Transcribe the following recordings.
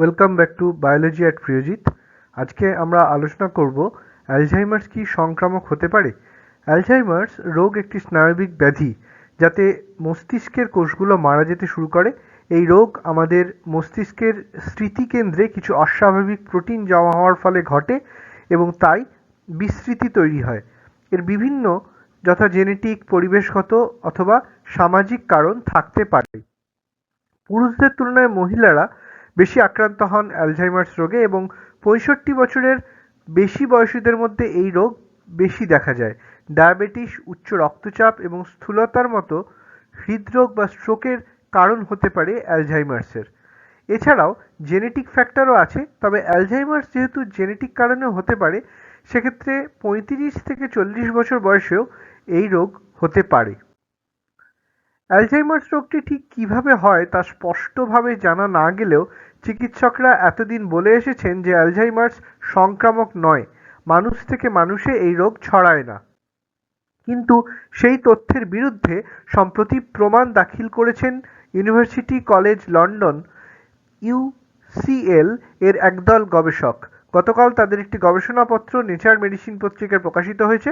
Welcome back to biology at Priyojit আজকে আমরা আলোচনা করব অ্যালঝাইমার্স কি সংক্রামক হতে পারে? অ্যালঝাইমার্স রোগ একটি স্নায়বিক ব্যাধি যাতে মস্তিষ্কের কোষগুলো মারা যেতে শুরু করে। এই রোগ আমাদের মস্তিষ্কের স্মৃতিকেন্দ্রে কিছু অস্বাভাবিক প্রোটিন জমা হওয়ার ফলে ঘটে এবং তাই বিস্মৃতি তৈরি হয়। এর বিভিন্ন যথা জেনেটিক, পরিবেশগত অথবা সামাজিক কারণ থাকতে পারে। পুরুষদের তুলনায় মহিলারা বেশি আক্রান্ত হন অ্যালঝাইমার্স রোগে এবং পঁয়ষট্টি বছরের বেশি বয়সীদের মধ্যে এই রোগ বেশি দেখা যায়। ডায়াবেটিস, উচ্চ রক্তচাপ এবং স্থূলতার মতো হৃদরোগ বা স্ট্রোকের কারণ হতে পারে অ্যালঝাইমার্সের। এছাড়াও জেনেটিক ফ্যাক্টরও আছে, তবে অ্যালঝাইমার্স যেহেতু জেনেটিক কারণেও হতে পারে, সেক্ষেত্রে পঁয়ত্রিশ থেকে চল্লিশ বছর বয়সেও এই রোগ হতে পারে। অ্যালঝাইমার্স রোগটি ঠিক কীভাবে হয় তা স্পষ্টভাবে জানা না গেলেও চিকিৎসকরা এতদিন বলে এসেছেন যে অ্যালঝাইমার্স সংক্রামক নয়, মানুষ থেকে মানুষে এই রোগ ছড়ায় না। কিন্তু সেই তথ্যের বিরুদ্ধে সম্প্রতি প্রমাণ দাখিল করেছেন ইউনিভার্সিটি কলেজ লন্ডন ইউসিএল এর একদল গবেষক। গতকাল তাদের একটি গবেষণাপত্র নেচার মেডিসিন পত্রিকায় প্রকাশিত হয়েছে।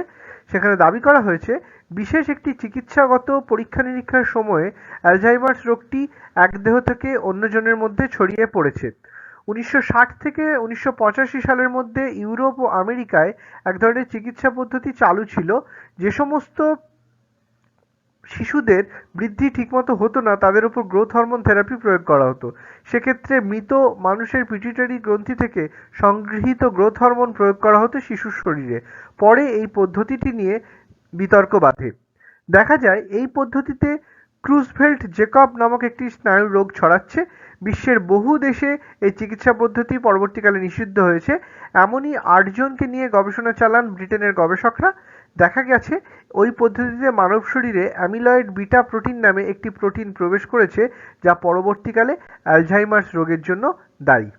সেখানে দাবি করা হয়েছে, বিশেষ একটি চিকিৎসাগত পরীক্ষা নিরীক্ষার সময়ে অ্যালঝাইমার্স রোগটি এক দেহ থেকে অন্যজনের মধ্যে ছড়িয়ে পড়েছে। উনিশশো ষাট থেকে উনিশশো পঁচাশি সালের মধ্যে ইউরোপ ও আমেরিকায় এক ধরনের চিকিৎসা পদ্ধতি চালু ছিল। যে সমস্ত শিশুদের বৃদ্ধি ঠিকমতো হতো না, তাদের উপর গ্রোথ হরমোন থেরাপি প্রয়োগ করা হতো। সেক্ষেত্রে মৃত মানুষের পিটিটারি গ্রন্থি থেকে সংগৃহীত গ্রোথ হরমোন প্রয়োগ করা হতো শিশুর শরীরে। পরে এই পদ্ধতিটি নিয়ে বিতর্ক বাধে। দেখা যায়, এই পদ্ধতিতে ক্রুজভেল্ট জেকব নামক একটি স্নায়ুর রোগ ছড়াচ্ছে। বিশ্বের বহু দেশে এই চিকিৎসা পদ্ধতি পরবর্তীকালে নিষিদ্ধ হয়েছে। এমনই আটজনকে নিয়ে গবেষণা চালান ব্রিটেনের গবেষকরা। দেখা গেছে, ওই পদ্ধতিতে মানব শরীরে অ্যামিলয়েড বিটা প্রোটিন নামে একটি প্রোটিন প্রবেশ করেছে, যা পরবর্তীকালে অ্যালঝাইমার্স রোগের জন্য দায়ী।